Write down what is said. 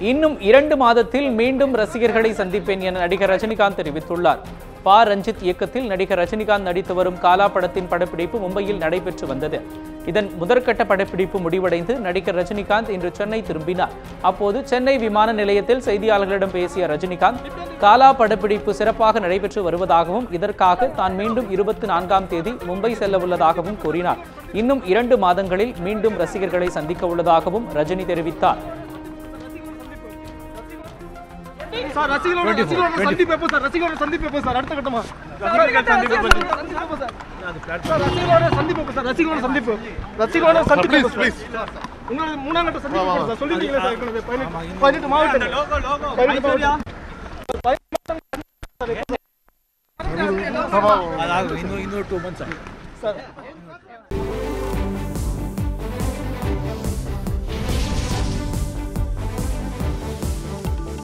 இன்னும் இரண்டு மாதத்தில் மீண்டும் ரசிகர்களை சந்திப்பேன் என நடிகர் ரஜினிகாந்த் தெரிவித்துள்ளார். பா. ரஞ்சித் இயக்கத்தில் நடிகர் ரஜினிகாந்த் நடித்து வரும் காலா படத்தின் படப்பிடிப்பு மும்பையில் நடைபெற்று வந்தது. இதன் முதற்கட்ட படப்பிடிப்பு முடிவடைந்து நடிகர் ரஜினிகாந்த் இன்று சென்னை திரும்பினார். அப்போது சென்னை விமான நிலையத்தில் செய்தியாளர்களிடம் பேசிய ரஜினிகாந்த் காலா படப்பிடிப்பு சிறப்பாக நடைபெற்று வருவதாகவும் இதற்காக தான் மீண்டும் இருபத்தி நான்காம் தேதி மும்பை செல்ல உள்ளதாகவும் கூறினார். இன்னும் இரண்டு மாதங்களில் மீண்டும் ரசிகர்களை சந்திக்க உள்ளதாகவும் ரஜினி தெரிவித்தார். சார் ரசிகளோட ரசிகளோட சந்திப்பு எப்போ சார்? ரசிகளோட சந்திப்பு எப்போ சார்? அடுத்த கட்டமா? ரசிகளோட சந்திப்பு சார்? ரசிகளோட சந்திப்பு ரசிகளோட சந்திப்பு. ப்ளீஸ் உங்களோட மூணாம் கட்ட சந்திப்பு சார்? சொல்லிட்டீங்களா சார் பதினெட்டு பதினெட்டு மாவட்டம். இன்னொரு டூ மந்த்ஸ் சார்.